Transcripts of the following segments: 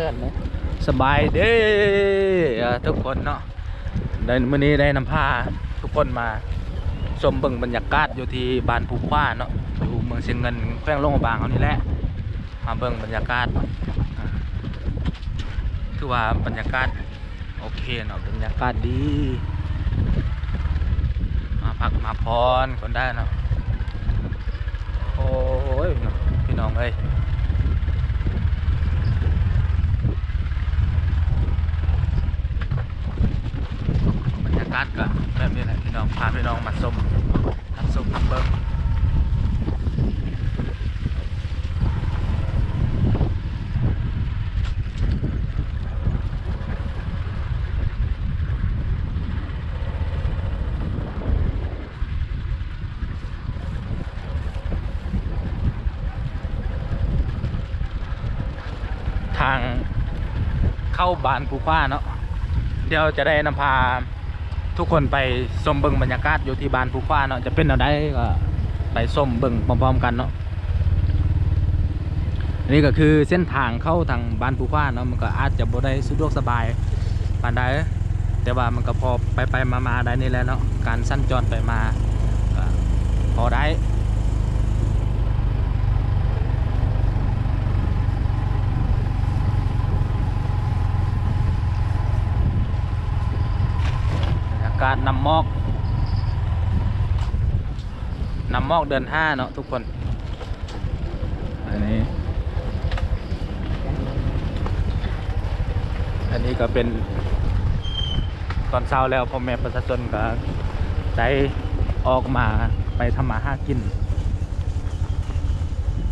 ชิญเลยสบายเด้อทุกคนเนาะได้มื้อนี้ได้นำพาทุกคนมาชมเบิ่งบรรยากาศอยู่ที่บ้านภูคว้าเนาะอยู่เมืองเชียงเงินแขวงลงบางเขานี่แหละมาเบิ่งบรรยากาศคือว่าบรรยากาศโอเคเนาะบรรยากาศดี มาพักมาพรคนได้เนาะโอ้ยพี่น้องเอ้ย บรรยากาศก็แบบนี้แหละพี่น้องพาพี่น้องมาชมทับชมทับเบิ้งทางเข้าบ้านภูฟ้าเนาะเดี๋ยวจะได้นำพา ทุกคนไปชมเบิ่งบรรยากาศอยู่ที่บ้านผู้ฟ้าเนาะจะเป็นอะไรก็ไปชมเบิ่งพร้อมๆกันเนาะนี่ก็คือเส้นทางเข้าทางบ้านผู้ฟ้าเนาะมันก็อาจจะบ่ได้สะดวกสบายปานใดแต่ว่ามันก็พอไปไปๆมาๆได้นี่แหละเนาะการสั้นจรไปมาพอได้ บรรยา กาศนำมอกนำมอกเดือนห้าเนาะทุกคนอันนี้ อันนี้ก็เป็นตอนเช้าแล้วพ่อแม่ประชาชนก็ได้ออกมาไปทำมาหากิน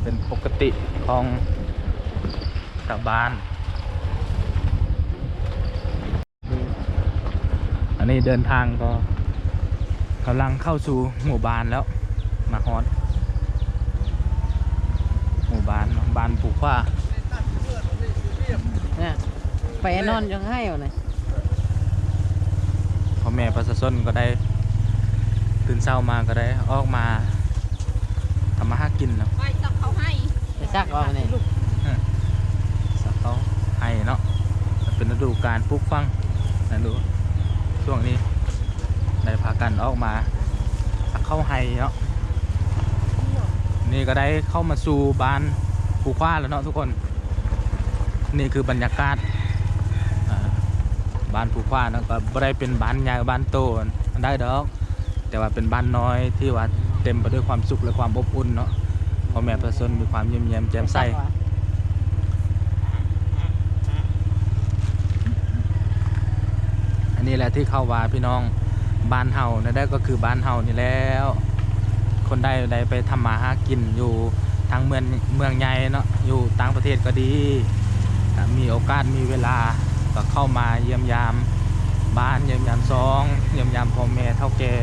เป็นปกติของชาวบ้าน นนี้เดินทางก็กำลังเข้าสู่หมู่บ้านแล้ว มาฮอดหมู่บ้านเนาะบ้านปลูกฟ้าเนี่ยไปนอนยังให้อยู่เลยพ่อแม่ประชาชนก็ได้ตื่นเช้ามาก็ได้ออกมาทำมาหากินเนาะไปจับเขาให้ไปซักออกนี่สักเขาให้เนาะเป็นฤดูการปลูกฟังนะดู ช่วงนี้ได้พากันออกมาสักเข้าให้เนาะนี่ก็ได้เข้ามาสู่บ้านภูฟ้าแล้วเนาะทุกคน นี่คือบรรยากาศบ้านภูฟ้าเนาะก็บ่ได้เป็นบ้านใหญ่บ้านโตได้ดอก แต่ว่าเป็นบ้านน้อยที่ว่าเต็มไปด้วยความสุขและความอบอุ่นเนาะพ่อแม่ประชาชนมีความเยี่ยมเยี่ยมแจ่มใส อันนี้แหละ ที่เข้าว่าพี่น้องบ้านเฮานั่ได้ก็คือบ้านเฮานี่แล้ว คนใดใดไปทำมาหากินอยู่ทางเมืองเมืองใหญ่เนาะอยู่ต่างประเทศก็ดี มีโอกาสมีเวลาก็เข้ามาเยี่ยมยามบ้านเยี่ยมยามซอง เยี่ยมยามพ่อแม่เท่าแก่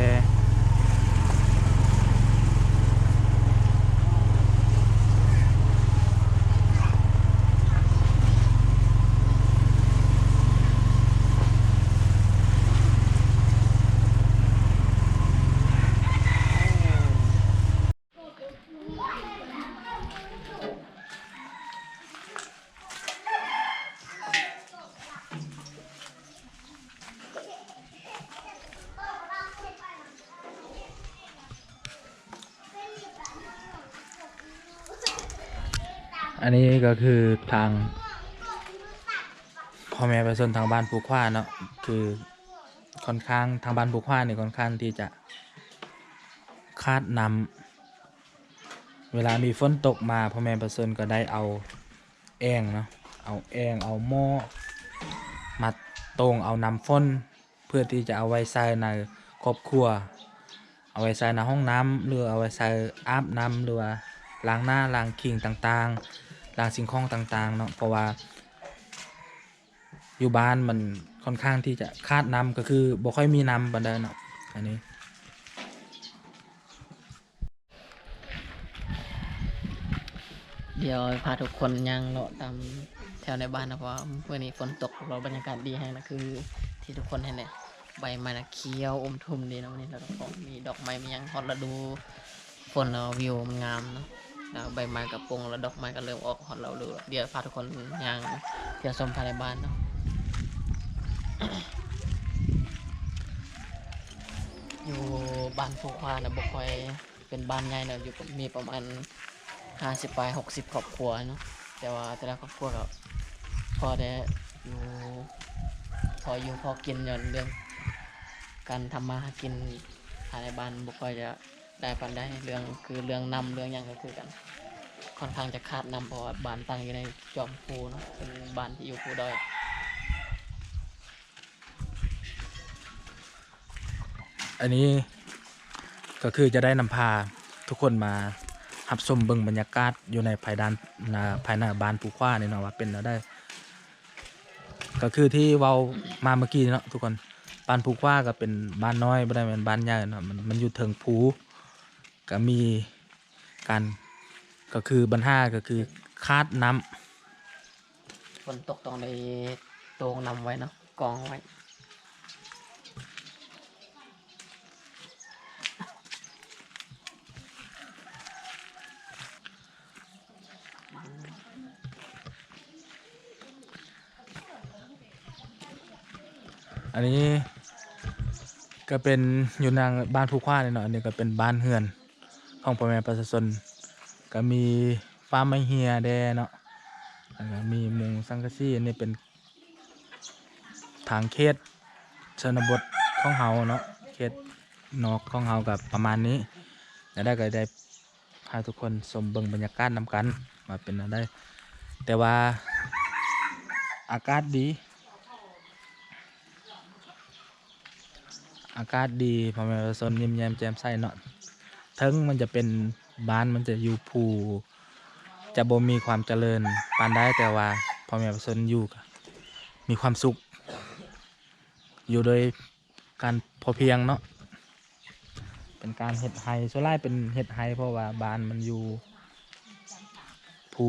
อันนี้ก็คือทางพ่อแม่ประชาชนทางบ้านปูขว้าเนาะคือค่อนข้างทางบ้านปูขว้าเนี่ยค่อนข้างที่จะคาดนำเวลามีฝนตกมาพ่อแม่ประชาชนก็ได้เอาแองเนาะเอาแองเอาหม้อมาตรงเอาน้ำฝนเพื่อที่จะเอาไว้ใส่ในครอบครัว เอาไว้ใส่ในห้องน้ำหรือเอาไว้ใส่อาบน้ำหรือว่าล้างหน้าล้างคิงต่างๆ ลาสิ่งของต่างๆเนาะเพราะว่า อยู่บ้านมันค่อนข้างที่จะคาดน้ำก็คือบ่ค่อยมีน้ำบันไดเนาะอันนี้เดี๋ยวพาทุกคนย่างเลาะตามแถวในบ้านนะเพราะว่าเมื่อนี้ฝนตกเราบรรยากาศดีแฮงนะคือ ที่ทุกคนเห็นเนี่ยใบมันเขียวอมทุ่มดีนะวันนี้เราก็มีดอกไม้มียังฮอตฤดู ฝนแล้ววิวมันงามเนาะ แล้วใบไม้กับปงแล้วดอกไม้ก็เริ่มออกหอนเราดูเดี๋ยวพาทุกคนย่างเที่ยวชมภายในบ้านเนาะอยู่บ้านฟูควานะบ่ค่อยเป็นบ้านใหญ่เนาะอยู่มีประมาณ50ไป60ครอบครัวเนาะแต่ว่าแต่ละครอบครัวก็พอได้อยู่พออยู่พอกินอย่างเรื่องการทำมาหากินภายในบ้านบ่ค่อยจะได้ปันได้เรื่องคือเรื่องนำเรื่องยังก็คือกัน ค่อนข้างจะขาดนำเพราะว่าบ้านตั้งอยู่ในจอมภูเนาะเป็นบ้านที่อยู่ภูดอยอันนี้ก็คือจะได้นำพาทุกคนมาหับชมเบิ่งบรรยากาศอยู่ในภายด้านนาภายหน้าบ้านปูขว้านี่เนาะว่าเป็นแล้วได้ ก็คือที่เว้ามาเมื่อกี้เนาะทุกคนบ้านปูขว้าก็เป็นบ้านน้อยไม่ได้เป็นบ้านใหญ่เนาะมันมันอยู่เทิงภูก็มีการ ก็คือปัญหาก็คือคาดน้ำฝนตกต้องได้โตงนำไว้เนาะกองไว้ อันนี้ ก็เป็นอยู่นางบ้านผู้คว้าเนี่ยเนาะอันนี้ก็เป็นบ้านเฮือน ของพ่อแม่ประชาชน ก็มีฟาร์มไม้เฮียแดเนาะแล้วก็มีมุงสังกะสีอันนี้เป็นทางเขตชนบทของเฮาเนาะเขตนอกของเฮากับประมาณนี้แล้วได้ก็ได้พาทุกคนชมเบิ่งบรรยากาศนำกันมาเป็นอะไรแต่ว่าอากาศดี อากาศดีพอมาชนยิ้มแย้มแจ่มใสเนาะถึงมันจะเป็น บ้านมันจะอยู่ภูจะบ่มีความเจริญปานได้แต่ว่าพอแม่ประชาชนอยู่ก็มีความสุข อยู่โดยการพอเพียงเนาะเป็นการเห็ดไฮส่วนหลายเป็นเห็ดไฮเพราะว่าบ้านมันอยู่ภู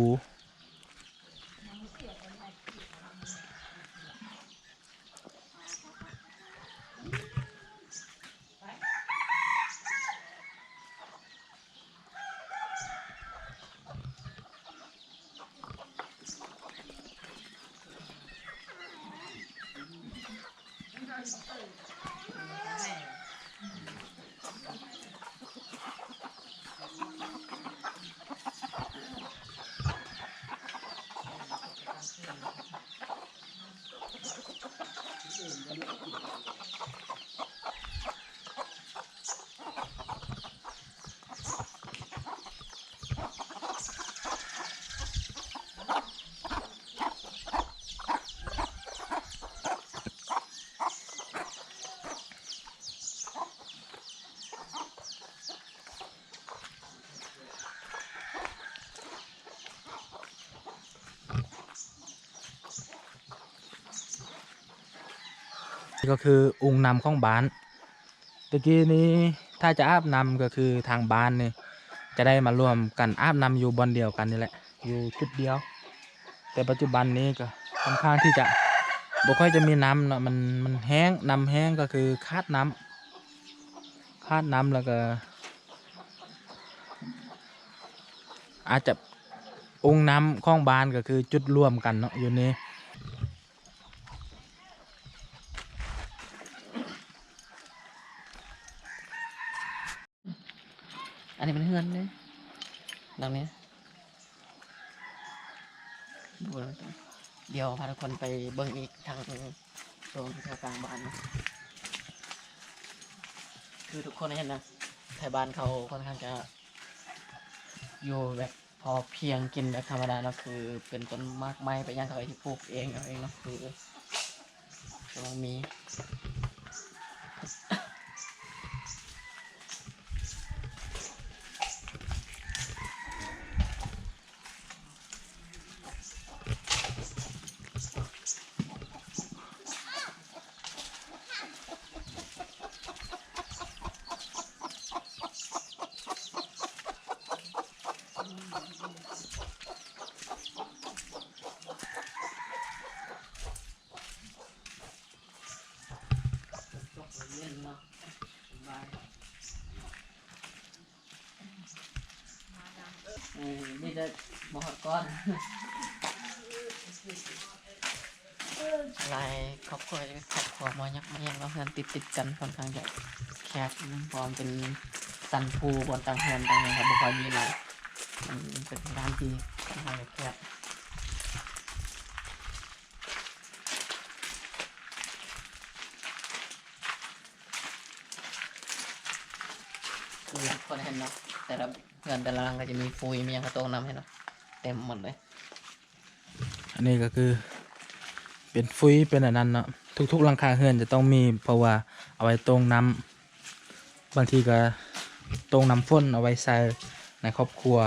ก็คือองค์นำของบ้านตะกี้นี้ถ้าจะอาบนำก็คือทางบ้านนี่จะได้มารวมกันอาบนำอยู่บนเดียวกันนี่แหละ อยู่จุดเดียว แต่ปัจจุบันนี้ก็ค่อนข้างที่จะบ่ค่อยจะมีน้ำเนาะมันมันแห้งน้ำแห้งก็คือคาดน้ำคาดน้ำแล้วก็ อาจจะองค์น้ำของบ้านก็คือจุดร่วมกันเนาะอยู่นี่ นนี้เป็นเฮือนเลยหลังนี้ดูแล้วเดี๋ยวพาทุกคนไปเบิ่งอีกทางโซนแถวกลางบ้านนะคือทุกคนเห็นนะไทยบ้านเขาค่อนข้างจะอยู่แบบพอเพียงกินแบบธรรมดาเนาะคือ เป็นต้นมากไม้ไปย่างเขาที่ปลูกเองเอาเองเนาะคือต้องมี ได้หมอดก้อนลายครอบครัวจะครอบครัวมอยักมายังเราเพื่อนติดติดกันค่อนข้างจะแคบนะเพร้อมเป็นสันภูบนต่างเฮือนต่างเฮือนครับบุคคลนี้เลยมันเป็นด้านที่ค่อนข้างจะแคบ คือทุกคนเห็นเนาะแต่ละเฮือนแต่ละหลังก็จะมีฟุยมีหยังกระโตงนำให้เนาะเต็มหมดเลย อันนี้ก็คือเป็นฟุ้ยเป็นอันนั้นเนาะทุกๆหลังคาเฮือนจะต้องมีเพราะว่าเอาไว้ตรงน้ำบางทีก็ตรงน้ำฝนเอาไว้ใส่ในครอบครัว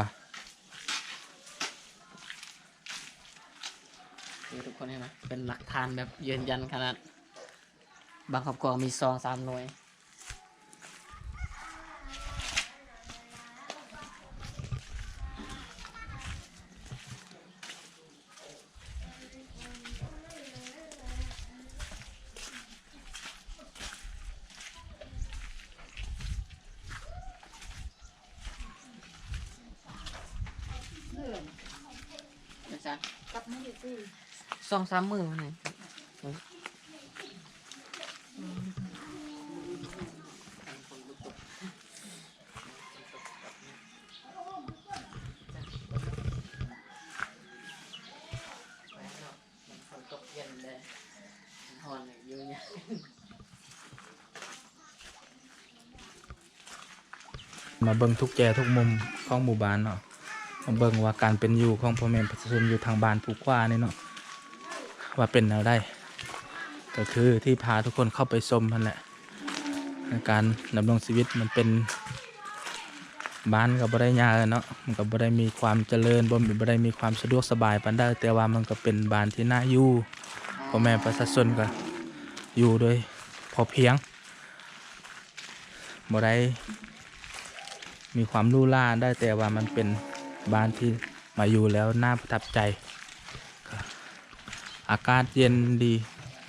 คือทุกคนเห็นไหมเป็นหลักฐานแบบยืนยันขนาด บางครอบครัวมีซองสามหน่วย ไม่ได้ซื้อสองสามมือนี่ฝนตกเย็นเลยหอนอยู่เนี่ยมาเบิ่งทุกแจทุกมุมของหมู่บ้านเนาะมา เบิ่งว่าการเป็นอยู่ของพ่อแม่ประชาชนอยู่ทางบ้านผูกว่านี่เนาะว่าเป็นแนวได้ก็คือที่พาทุกคนเข้าไปชมนั่นแหละในการดำรงชีวิตมันเป็นบ้านกับบ่ได้ยากเนาะมันก็บ่ได้มีความเจริญบ่บ่ได้มีความสะดวกสบายปานใดแต่ว่ามันก็เป็นบ้านที่น่าอยู่พ่อแม่ประชาชนก็อยู่โดยพอเพียงบ่ได้มีความลู่ล่าได้แต่ว่ามันเป็น บ้านที่มาอยู่แล้วน่าประทับใจก็อากาศเย็นดี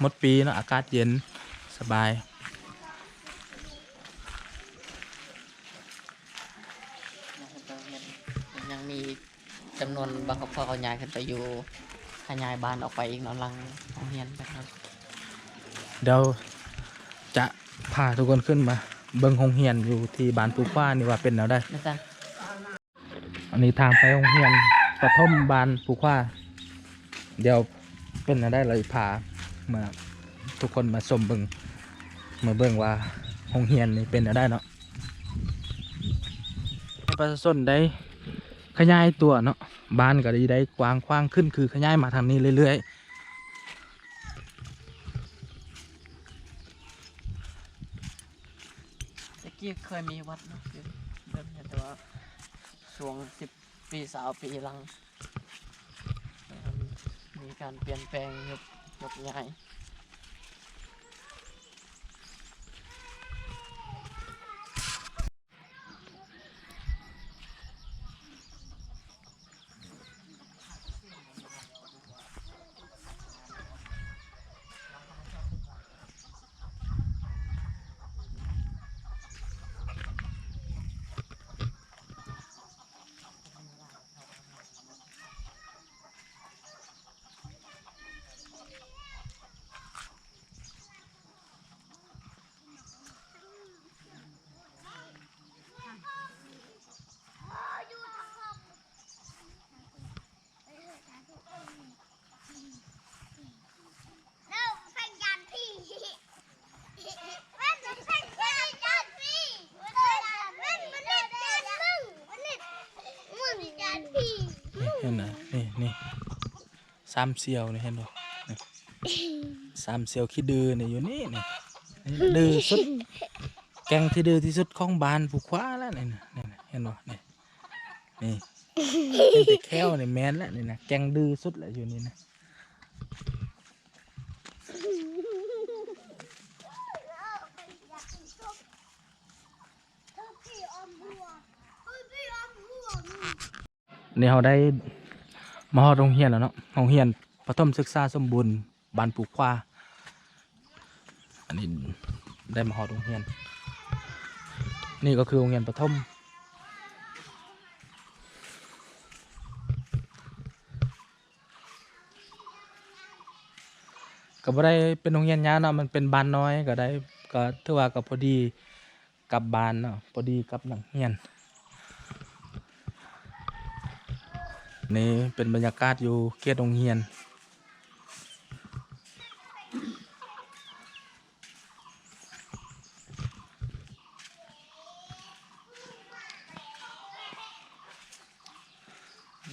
หมดปีเนาะอากาศเย็นสบายมันยังมีจำนวนบางครอบครัวเขาย้ายขึ้นไปอยู่ขยายบ้านออกไปอีกเนอนลังโรงเรียนไปครับเดี๋ยวจะพาทุกคนขึ้นมา เบิ้งโรงเรียนอยู่ที่บ้านปูฟ้านี่ว่าเป็นแนวได้อาจารย์ อันนี้ทางไปโรงเรียนปฐมบานปูฟ้าเดี๋ยวเป็นแนวได้เลยพามาทุกคนมาชมเบิ้งมาเบิ้งว่าโรงเรียนนี่เป็นแนวได้เนาะประชาชนได้ขยายตัวเนาะบ้านก็ได้ได้กว้างขว้างขึ้นคือขยายมาทางนี้เรื่อยๆตะกี้เคยมีวัดเนาะอยู่เดิมแต่ว่า ช่วงสิบปีสาวปีหลังมมีการเปลี่ยนแปลงยกยกย้าย แล้วแข่งยันพี่แม่นแข่งยันพี่แม่นมันเล่นยันมึงมันเล่นมึงยันพี่ เห็นนะนี่นี่ สามเซียวนี่เห็นบ่นี่สามเซียวขี้ดื้อนี่อยู่นี่นี่ดื้อสุด แกงที่ดื้อที่สุดของบ้านผู้คว้าแล้วนี่นะนี่นะเห็นบ่นี่นี่เป็นแต่แค้วนี่แมนแล้วนี่นะแกงดื้อสุดแล้วอยู่นี่นะนี่เราได้ มาฮอดโรงเรียนแล้วเนาะโรงเรียนปฐมศึกษาสมบูรณ์บ้านปูควาอันนี้ได้มาฮอดโรงเรียน นี่ก็คือโรงเรียนปฐมก็บ่ได้เป็นโรงเรียนยาวเนาะมันเป็นบ้านน้อยก็ได้ก็ถือว่าก็พอดีกับบ้านเนาะพอดีกับหลังเรียน นี่เป็นบรรยากาศอยู่เขตโรงเรียน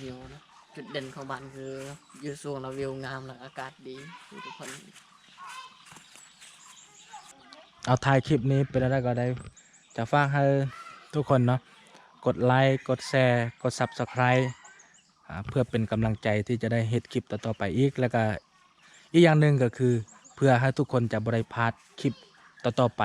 วิวนะจุดเด่นของบ้านคืออยู่สูงแล้ววิวงามแล้วอากาศดีทุกคน เอาถ่ายคลิปนี้เป็นอะไรก็ได้ จะฝากให้ทุกคนเนาะ กดไลค์ กดแชร์ กด Subscribe อ่า เพื่อเป็นกำลังใจที่จะได้เฮ็ดคลิปต่อๆไปอีก แล้วก็อีกอย่างหนึ่งก็คือ เพื่อให้ทุกคนจะบริพาดคลิปต่อๆไป